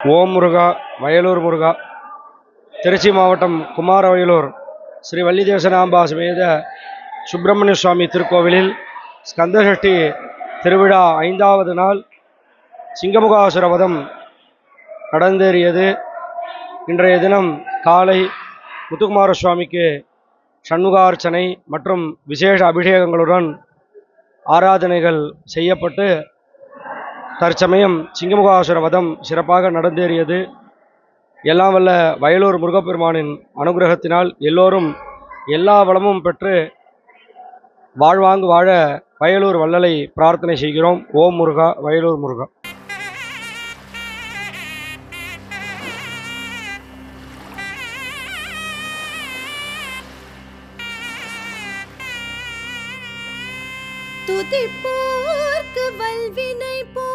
ஓம் முருகா வயலூர் முருகா திருச்சி மாவட்டம் குமாரவயலூர் ஸ்ரீ வள்ளிதேவசனாம்பா சமேத சுப்பிரமணிய சுவாமி திருக்கோவிலில் ஸ்கந்தசஷ்டி திருவிழா ஐந்தாவது நாள் சிங்கமுகாசுரவதம் நடந்தேறியது. இன்றைய தினம் காலை முத்துக்குமார சுவாமிக்கு சண்முகார்ச்சனை மற்றும் விசேஷ அபிஷேகங்களுடன் ஆராதனைகள் செய்யப்பட்டு தற்சமயம் சிங்கமுகாசுர வதம் சிறப்பாக நடந்தேறியது. எல்லாம் வல்ல வயலூர் முருகப்பெருமானின் அனுகிரகத்தினால் எல்லோரும் எல்லா வளமும் பெற்று வாழ்வாங்கு வாழ வயலூர் வள்ளலை பிரார்த்தனை செய்கிறோம். ஓம் முருகா வயலூர் முருகா. துதிப்போர்க்கு வல்வினை போ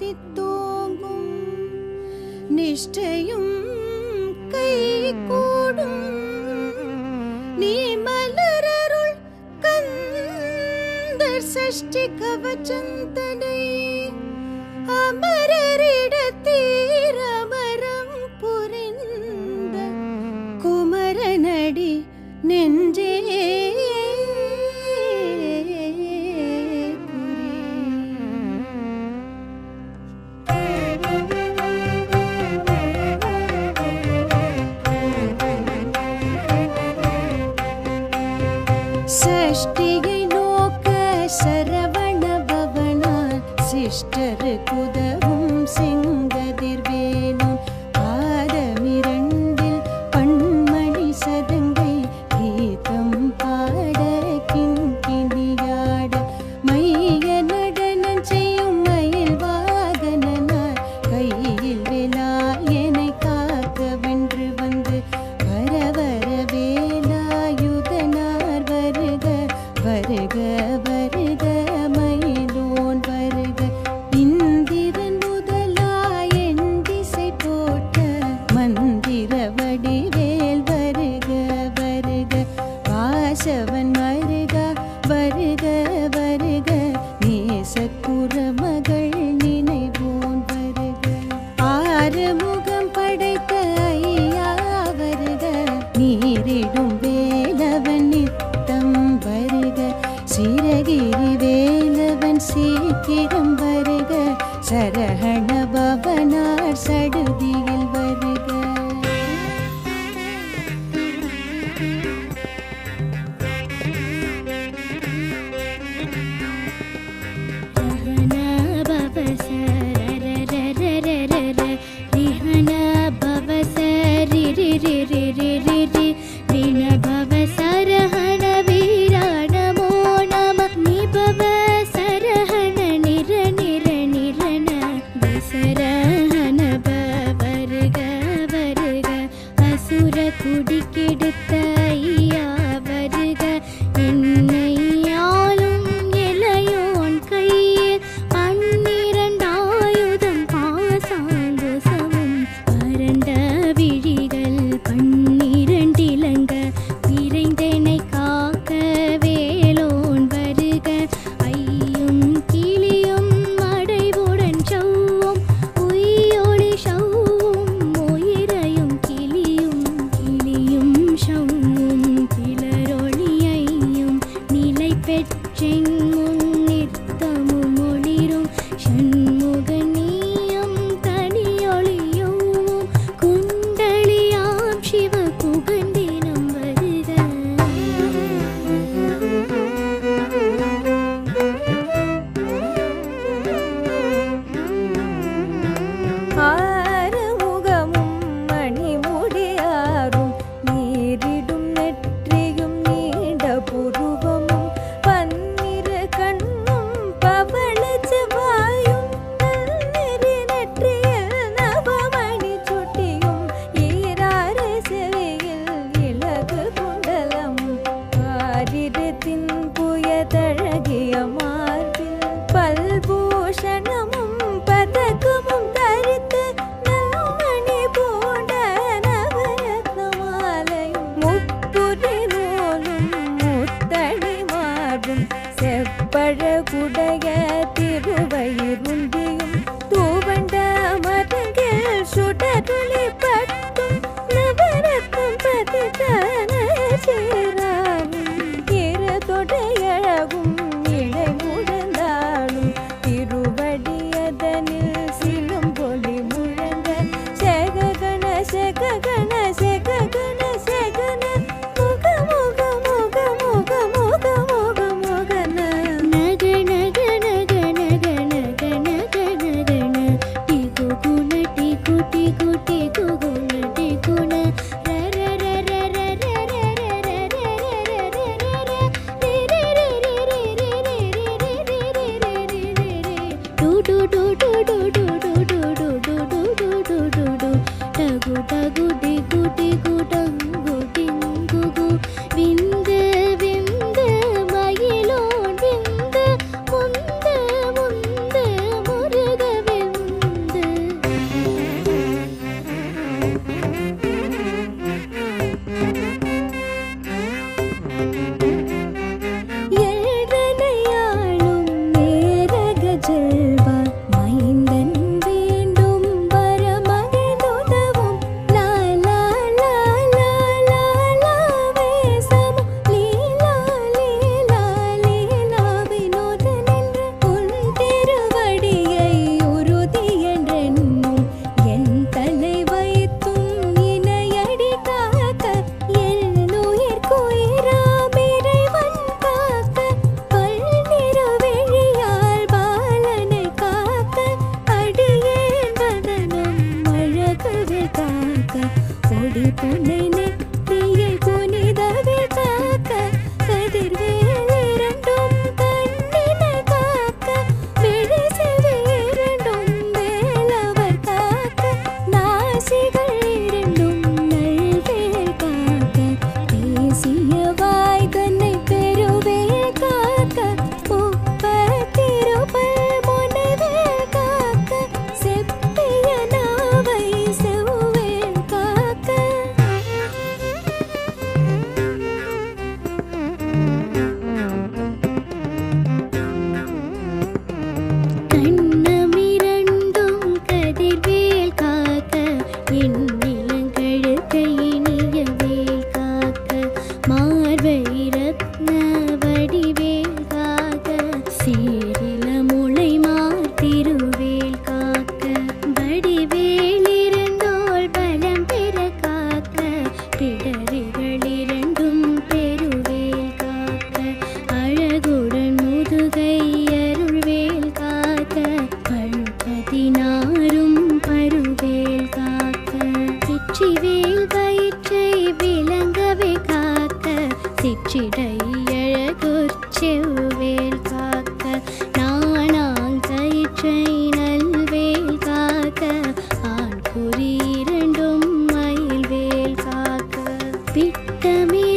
கதித்தோங்கும் நிஷ்டையும் கை கூடும் நீ மலரருள் கந்தர் சஷ்டி வாசவன் வருக வருக வருக. நேசக்குற பழகுடைய திருவயிருந்தியும் தூவண்ட மதங்கள் சுடதுளிப்ப விட்டமே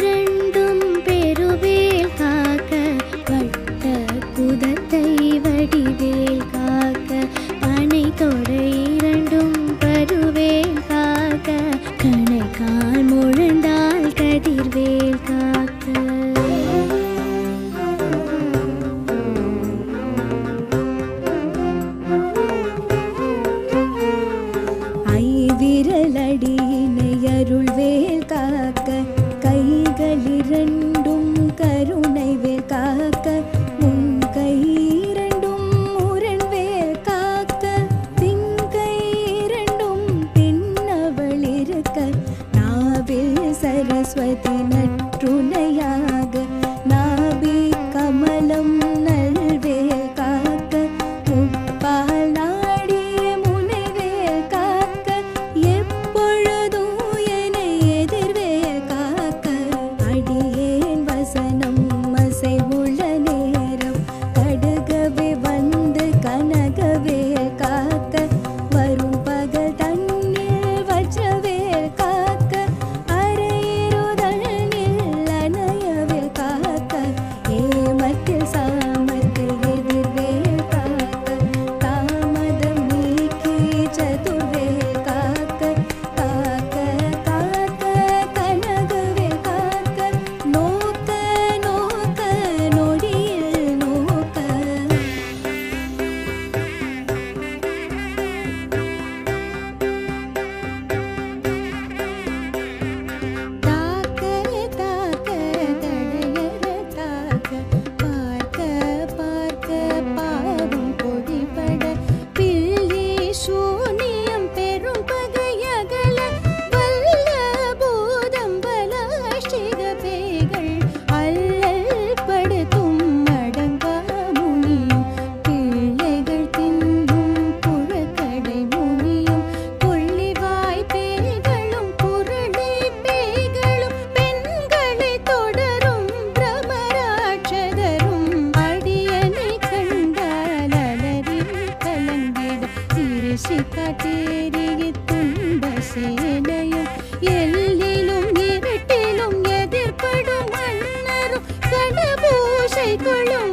六十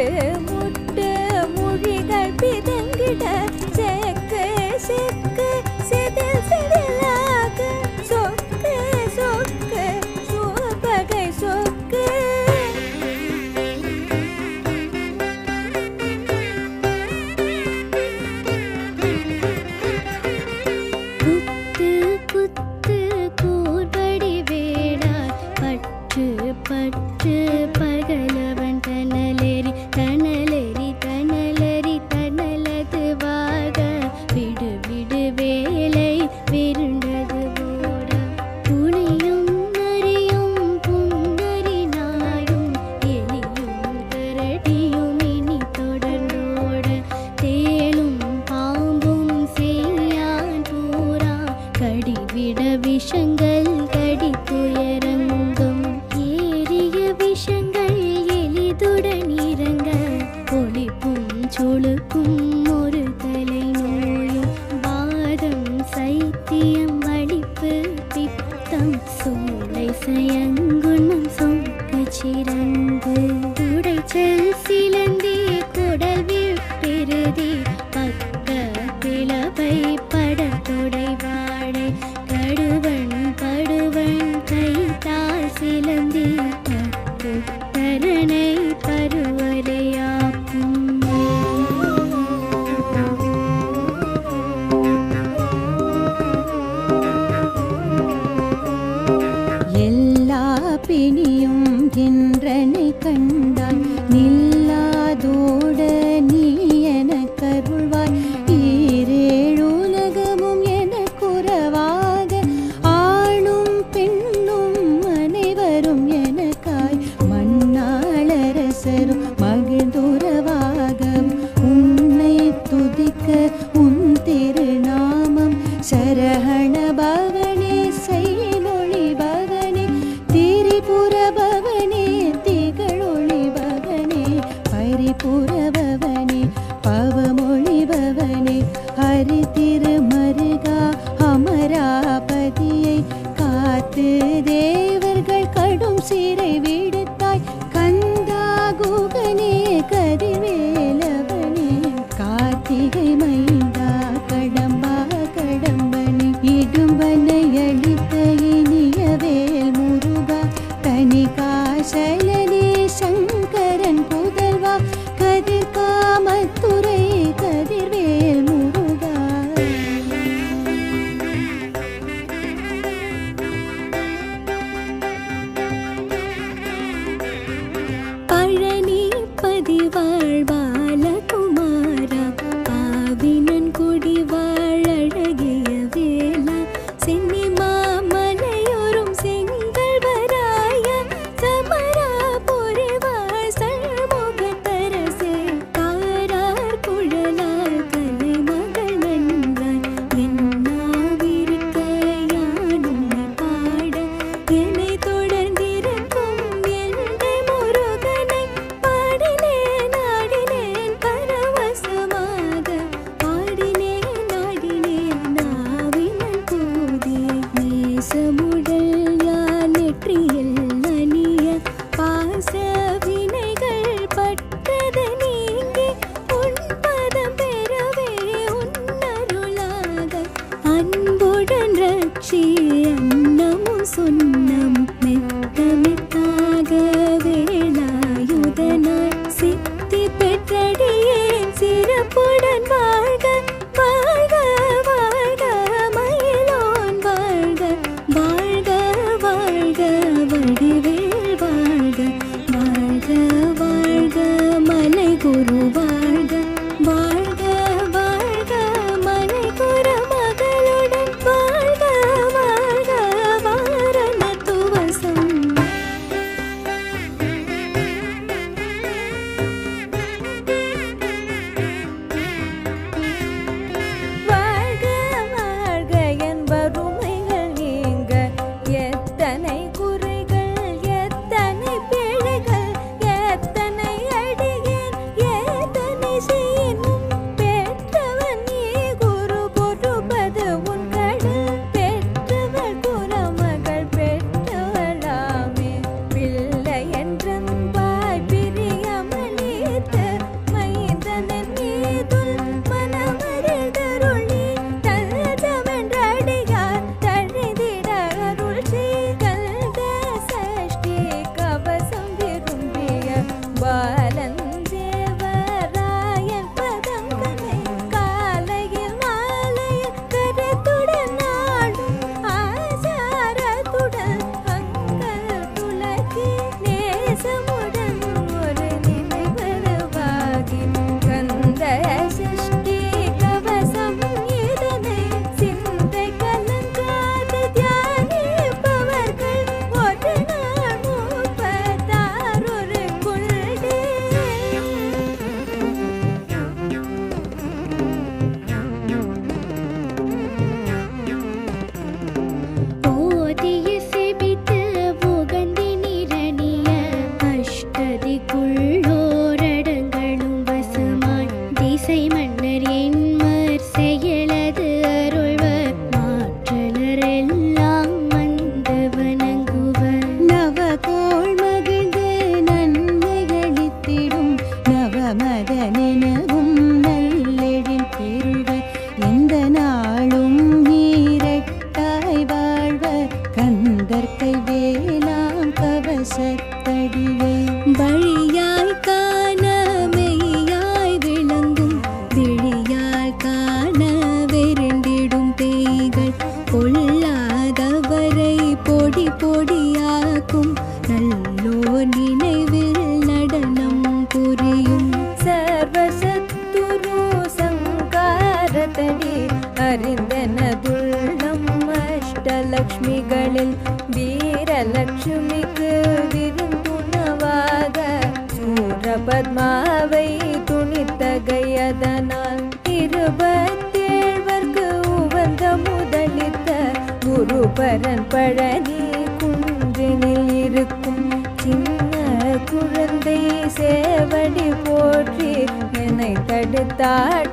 Yeah. 生根 பிணியும் கண்டான். கார்த்திகை மை Urubu. விழிகளில் வீரலட்சுமிக்கு விருந்துணவாக சூரபத்மாவை துணித்தகையதனால் திருபத்தேழ்வர்க்கு உவந்த முதலித்த குருபரன் பழனி குன்றினில் இருக்கும். சின்ன குழந்தை சேவடி போற்றி என்னை தடுத்தாட்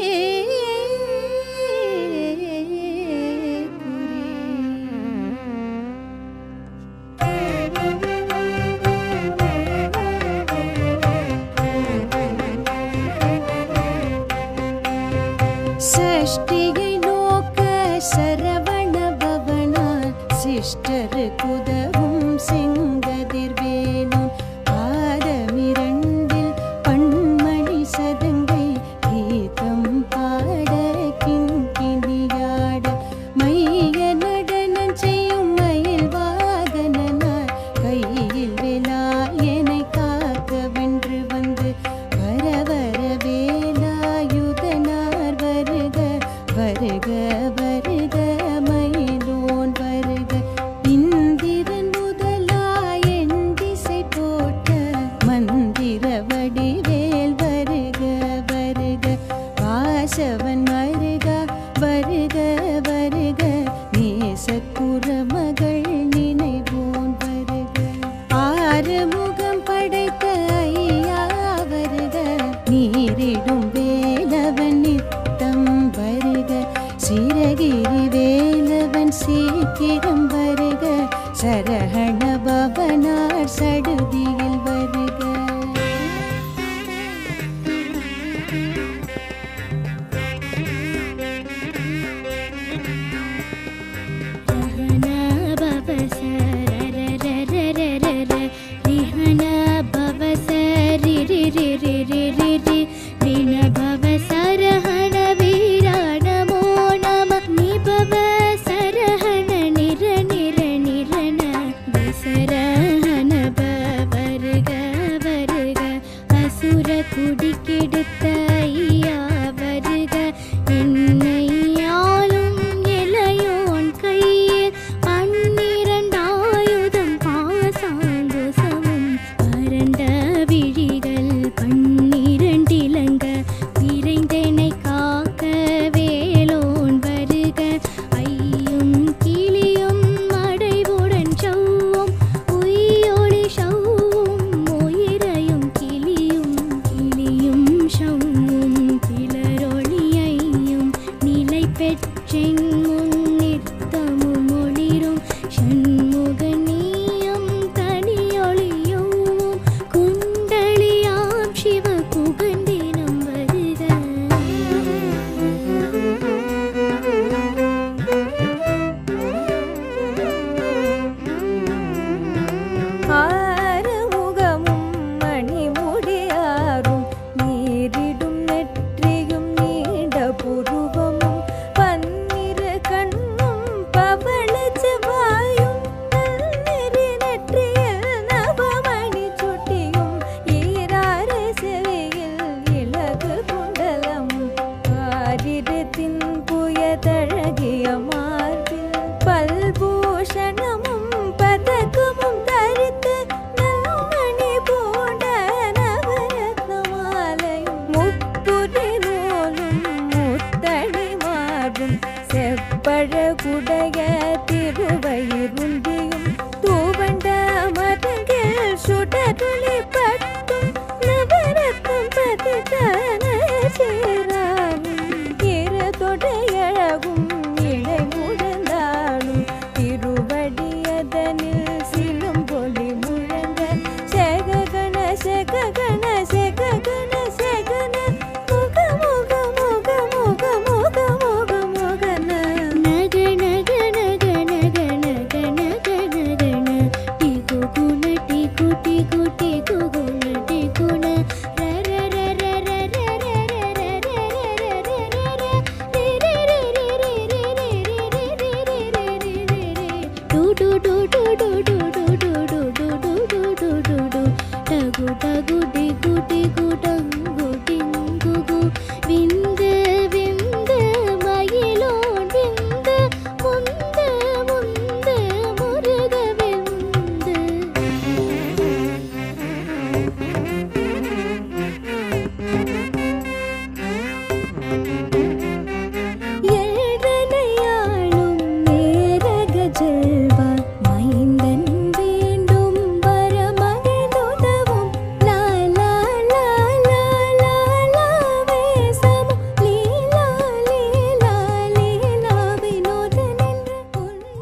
যে ring